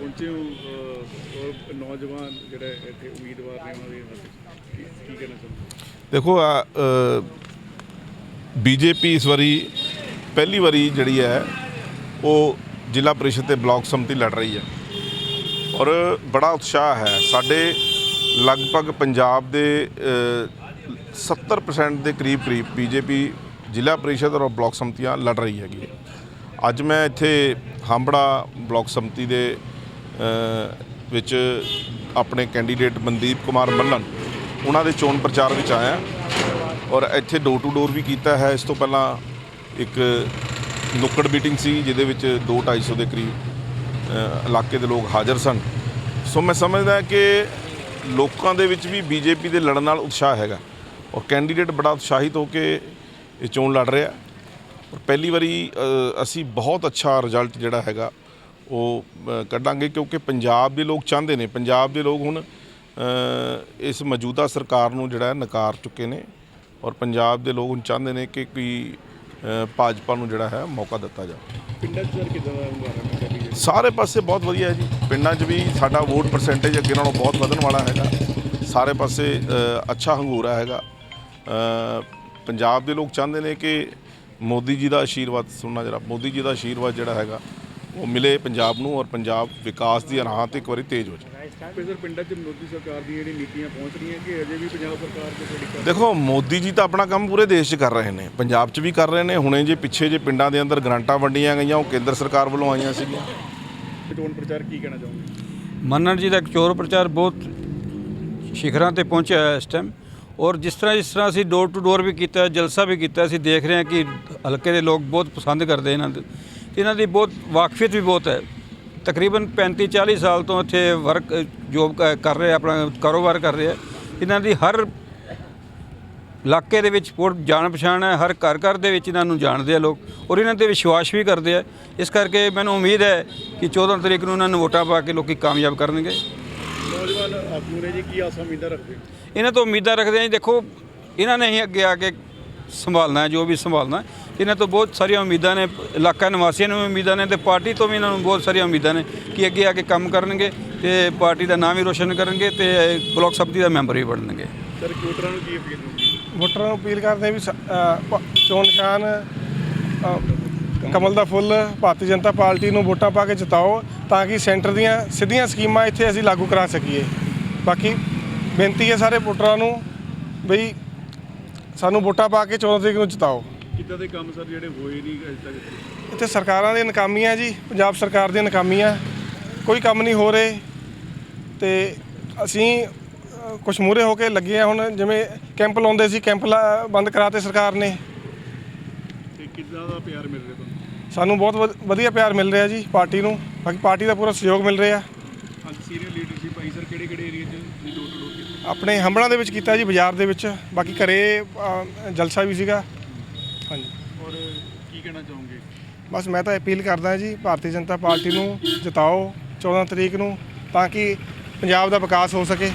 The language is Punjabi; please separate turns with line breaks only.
ਪਹੁੰਚੇ ਹੋ ਔਰ ਨੌਜਵਾਨ ਜਿਹੜੇ ਇੱਥੇ ਉਮੀਦਵਾਰ ਨੇ ਉਹਨਾਂ ਦੇ ਕੀ ਕੀ ਕਹਿਣਾ ਚਾਹੁੰਦੇ
ਦੇਖੋ ਬੀਜੇਪੀ ਇਸ ਵਾਰੀ ਪਹਿਲੀ ਵਾਰੀ ਜਿਹੜੀ ਹੈ ਉਹ ਜ਼ਿਲ੍ਹਾ ਪਰਿਸ਼ਦ ਤੇ ਬਲਾਕ ਸਮਿਤੀ ਲੜ ਰਹੀ ਹੈ। ਔਰ ਬੜਾ ਉਤਸ਼ਾਹ ਹੈ ਸਾਡੇ ਲਗਭਗ ਪੰਜਾਬ ਦੇ ਅ, 70% ਦੇ ਕਰੀਬ ਕਰੀਬ ਬੀਜੇਪੀ ਜ਼ਿਲ੍ਹਾ ਪਰਿਸ਼ਦ ਔਰ ਬਲਾਕ ਸੰਮਤੀਆਂ ਲੜ ਰਹੀ ਹੈਗੀ ਅੱਜ ਮੈਂ ਇੱਥੇ ਹਾਂਬੜਾ ਬਲਾਕ ਸੰਮਤੀ ਦੇ ਵਿੱਚ ਆਪਣੇ ਕੈਂਡੀਡੇਟ ਮਨਦੀਪ ਕੁਮਾਰ ਮੱਲਨ ਉਹਨਾਂ ਦੇ ਚੋਣ ਪ੍ਰਚਾਰ ਵਿੱਚ ਆਇਆ। ਔਰ ਇੱਥੇ ਡੋਰ ਟੂ ਡੋਰ ਵੀ ਕੀਤਾ ਹੈ। ਇਸ ਤੋਂ ਪਹਿਲਾਂ ਇੱਕ ਨੁੱਕੜ ਮੀਟਿੰਗ ਸੀ, ਜਿਹਦੇ ਵਿੱਚ 2-250 ਦੇ ਕਰੀਬ ਇਲਾਕੇ ਦੇ ਲੋਕ ਹਾਜ਼ਰ ਸਨ। ਸੋ ਮੈਂ ਸਮਝਦਾ ਕਿ ਲੋਕਾਂ ਦੇ ਵਿੱਚ ਵੀ ਬੀਜੇਪੀ ਦੇ ਲੜਨ ਨਾਲ ਉਤਸ਼ਾਹ ਹੈਗਾ। ਔਰ ਕੈਂਡੀਡੇਟ ਬੜਾ ਉਤਸ਼ਾਹਿਤ ਹੋ ਕੇ ਇਹ ਚੋਣ ਲੜ ਰਿਹਾ। ਔਰ ਪਹਿਲੀ ਵਾਰੀ ਅਸੀਂ ਬਹੁਤ ਅੱਛਾ ਰਿਜ਼ਲਟ ਜਿਹੜਾ ਹੈਗਾ ਉਹ ਕੱਢਾਂਗੇ ਕਿਉਂਕਿ ਪੰਜਾਬ ਦੇ ਲੋਕ ਚਾਹੁੰਦੇ ਨੇ। ਪੰਜਾਬ ਦੇ ਲੋਕ ਹੁਣ ਇਸ ਮੌਜੂਦਾ ਸਰਕਾਰ ਨੂੰ ਜਿਹੜਾ ਨਕਾਰ ਚੁੱਕੇ ਨੇ ਔਰ ਪੰਜਾਬ ਦੇ ਲੋਕ ਹੁਣ ਚਾਹੁੰਦੇ ਨੇ ਕਿ ਕੋਈ ਭਾਜਪਾ ਨੂੰ ਜਿਹੜਾ ਹੈ ਮੌਕਾ ਦਿੱਤਾ ਜਾਵੇ।
ਪਿੰਡਾਂ 'ਚ ਸਰ ਕਿੱਦਾਂ ਦਾ
ਪਾਸੇ ਬਹੁਤ ਵਧੀਆ ਹੈ ਜੀ। ਪਿੰਡਾਂ 'ਚ ਵੀ ਸਾਡਾ ਵੋਟ ਪਰਸੈਂਟੇਜ ਅੱਗੇ ਨਾਲੋਂ ਬਹੁਤ ਵਧਣ ਵਾਲਾ ਹੈਗਾ। ਸਾਰੇ ਪਾਸੇ ਅੱਛਾ ਹੰਗੂਰਾ ਹੈਗਾ। ਪੰਜਾਬ ਦੇ ਲੋਕ ਚਾਹੁੰਦੇ ਨੇ ਕਿ ਮੋਦੀ ਜੀ ਦਾ ਆਸ਼ੀਰਵਾਦ ਸੁਣਨਾ ਜਰਾ ਮੋਦੀ ਜੀ ਦਾ ਆਸ਼ੀਰਵਾਦ ਜਿਹੜਾ ਹੈਗਾ ਉਹ ਮਿਲੇ ਪੰਜਾਬ ਨੂੰ ਔਰ ਪੰਜਾਬ ਵਿਕਾਸ ਦੀ ਰਾਹ ਤੇ ਇੱਕ ਵਾਰੀ ਤੇਜ਼ ਹੋ ਜਾਏ
ਤੇ ਸਰ ਪਿੰਡਾਂ 'ਚ ਮੋਦੀ ਸਰਕਾਰ ਦੀਆਂ ਜਿਹੜੀ ਨੀਤੀਆਂ ਪਹੁੰਚ ਰਹੀਆਂ ਕਿ ਅਜੇ ਵੀ ਪੰਜਾਬ ਸਰਕਾਰ ਥੋੜੀ ਕਰ
ਦੇਖੋ ਮੋਦੀ ਜੀ ਤਾਂ ਆਪਣਾ ਕੰਮ ਪੂਰੇ ਦੇਸ਼ 'ਚ ਕਰ ਰਹੇ ਨੇ। ਪੰਜਾਬ 'ਚ ਵੀ ਕਰ ਰਹੇ ਨੇ। ਹੁਣੇ ਜੇ ਪਿੱਛੇ ਜੇ ਪਿੰਡਾਂ ਦੇ ਅੰਦਰ ਗ੍ਰਾਂਟਾਂ ਵੰਡੀਆਂ ਗਈਆਂ ਉਹ ਕੇਂਦਰ ਸਰਕਾਰ ਵੱਲੋਂ ਆਈਆਂ ਸੀਗੀਆਂ।
ਚੋਣ ਪ੍ਰਚਾਰ ਕੀ ਕਹਿਣਾ ਚਾਹੋਗੇ?
ਮੰਨਣ ਜੀ ਦਾ ਇੱਕ ਚੋਰ ਪ੍ਰਚਾਰ ਬਹੁਤ ਸ਼ਿਖਰਾਂ ਤੇ ਪਹੁੰਚਿਆ ਹੈ ਇਸ ਟਾਈਮ ਔਰ ਜਿਸ ਤਰ੍ਹਾਂ ਜਿਸ ਤਰ੍ਹਾਂ ਅਸੀਂ ਡੋਰ ਟੂ ਡੋਰ ਵੀ ਕੀਤਾ ਜਲਸਾ ਵੀ ਕੀਤਾ ਅਸੀਂ ਦੇਖ ਰਹੇ ਹਾਂ ਕਿ ਹਲਕੇ ਦੇ ਲੋਕ ਬਹੁਤ ਪਸੰਦ ਕਰਦੇ ਇਹਨਾਂ ਦੇ। ਇਹਨਾਂ ਦੀ ਬਹੁਤ ਵਾਕਫੀਅਤ ਵੀ ਬਹੁਤ ਹੈ ਤਕਰੀਬਨ 35 40 ਸਾਲ ਤੋਂ ਇੱਥੇ ਵਰਕ ਜੋਬ ਕਰ ਰਹੇ ਆਪਣਾ ਕਾਰੋਬਾਰ ਕਰ ਰਹੇ ਆ ਇਹਨਾਂ ਦੀ ਹਰ ਇਲਾਕੇ ਦੇ ਵਿੱਚ ਬਹੁਤ ਜਾਣ ਪਛਾਣ ਹੈ ਹਰ ਘਰ ਘਰ ਦੇ ਵਿੱਚ ਇਹਨਾਂ ਨੂੰ ਜਾਣਦੇ ਆ ਲੋਕ ਔਰ ਇਹਨਾਂ ਤੇ ਵਿਸ਼ਵਾਸ ਵੀ ਕਰਦੇ ਆ ਇਸ ਕਰਕੇ ਮੈਨੂੰ ਉਮੀਦ ਹੈ ਕਿ 14 ਤਰੀਕ ਨੂੰ ਇਹਨਾਂ ਨੂੰ ਵੋਟਾਂ ਪਾ ਕੇ ਲੋਕੀ ਕਾਮਯਾਬ ਕਰਨਗੇ
ਨੌਜਵਾਨ ਨੇ ਜੀ ਕੀ ਆਸਾਂ ਉਮੀਦਾਂ ਰੱਖਦੇ?
ਇਹਨਾਂ ਤੋਂ ਉਮੀਦਾਂ ਰੱਖਦੇ ਹਾਂ ਜੀ ਦੇਖੋ ਇਹਨਾਂ ਨੇ ਹੀ ਅੱਗੇ ਆ ਕੇ ਸੰਭਾਲਣਾ ਜੋ ਵੀ ਸੰਭਾਲਣਾ। ਇਹਨਾਂ ਤੋਂ ਬਹੁਤ ਸਾਰੀਆਂ ਉਮੀਦਾਂ ਨੇ ਇਲਾਕਾ ਨਿਵਾਸੀਆਂ ਨੂੰ ਵੀ ਉਮੀਦਾਂ ਨੇ ਤੇ ਪਾਰਟੀ ਤੋਂ ਵੀ ਇਹਨਾਂ ਨੂੰ ਬਹੁਤ ਸਾਰੀਆਂ ਉਮੀਦਾਂ ਨੇ ਕਿ ਅੱਗੇ ਆ ਕੇ ਕੰਮ ਕਰਨਗੇ ਤੇ ਪਾਰਟੀ ਦਾ ਨਾਮ ਵੀ ਰੋਸ਼ਨ ਕਰਨਗੇ ਤੇ ਬਲਾਕ ਸਭਤੀ ਦਾ ਮੈਂਬਰ ਵੀ ਬਣਨਗੇ।
ਸਰ ਵੋਟਰਾਂ ਨੂੰ ਕੀ ਅਪੀਲ ਹੋਊਗੀ
ਵੋਟਰਾਂ ਨੂੰ ਅਪੀਲ ਕਰਦੇ ਵੀ ਚੋਣ ਨਿਸ਼ਾਨ ਕਮਲ ਦਾ ਫੁੱਲ ਭਾਰਤੀ ਜਨਤਾ ਪਾਰਟੀ ਨੂੰ ਵੋਟਾਂ ਪਾ ਕੇ ਜਿਤਾਓ ਤਾਂ ਕਿ ਸੈਂਟਰ ਦੀਆਂ ਸਿੱਧੀਆਂ ਸਕੀਮਾਂ ਇੱਥੇ ਅਸੀਂ ਲਾਗੂ ਕਰਾ ਸਕੀਏ। ਬਾਕੀ ਬੇਨਤੀ ਹੈ ਸਾਰੇ ਵੋਟਰਾਂ ਨੂੰ ਬਈ ਸਾਨੂੰ ਵੋਟਾਂ ਪਾ ਕੇ 14 ਤਰੀਕ ਨੂੰ ਜਿਤਾਓ।
ਕਿੱਦਾਂ ਦੇ ਕੰਮ ਸਰ ਜਿਹੜੇ ਹੋਏ ਨਹੀਂ ਅਜੇ ਤੱਕ ਇੱਥੇ?
ਸਰਕਾਰਾਂ ਦੀਆਂ ਨਾਕਾਮੀਆਂ ਜੀ ਪੰਜਾਬ ਸਰਕਾਰ ਦੀਆਂ ਨਾਕਾਮੀਆਂ। ਕੋਈ ਕੰਮ ਨਹੀਂ ਹੋ ਰਹੇ ਤੇ ਅਸੀਂ ਕੁਝ ਮੂਰੇ ਹੋ ਕੇ ਲੱਗੇ ਆ ਹੁਣ ਜਿਵੇਂ ਕੈਂਪ ਲਾਉਂਦੇ ਸੀ ਕੈਂਪ ਲਾ- ਬੰਦ ਕਰਾਤੇ ਸਰਕਾਰ ਨੇ।
ਤੇ ਕਿੱਦਾਂ ਦਾ ਪਿਆਰ ਮਿਲ ਰਿਹਾ ਤੁਹਾਨੂੰ?
ਸਾਨੂੰ ਬਹੁਤ ਵਧ- ਵਧੀਆ ਪਿਆਰ ਮਿਲ ਰਿਹਾ ਜੀ ਪਾਰਟੀ ਨੂੰ। ਬਾਕੀ ਪਾਰਟੀ ਦਾ ਪੂਰਾ ਸਹਿਯੋਗ ਮਿਲ ਰਿਹਾ।
ਅੱਜ ਸੀਨੀਅਰ ਲੀਡਰਸ਼ਿਪ ਆਈ ਸਰ ਕਿਹੜੇ ਕਿਹੜੇ ਏਰੀਆ 'ਚ ਡੋਰ ਟੂ ਡੋਰ ਕੀਤਾ?
ਆਪਣੇ ਹੰਬੜਾਂ ਦੇ ਵਿੱਚ ਕੀਤਾ ਜੀ ਬਾਜ਼ਾਰ ਦੇ ਵਿੱਚ। ਬਾਕੀ ਘਰੇ ਅ, ਜਲਸਾ ਵੀ ਸੀਗਾ।
ਔਰ ਕੀ ਕਹਿਣਾ ਚਾਹੋਗੇ?
ਬਸ ਮੈਂ ਤਾਂ ਅਪੀਲ ਕਰਦਾ ਜੀ, ਭਾਰਤੀ ਜਨਤਾ ਪਾਰਟੀ ਨੂੰ ਜਿਤਾਓ 14 ਤਰੀਕ ਨੂੰ ਤਾਂ ਕਿ ਪੰਜਾਬ ਦਾ ਵਿਕਾਸ ਹੋ ਸਕੇ।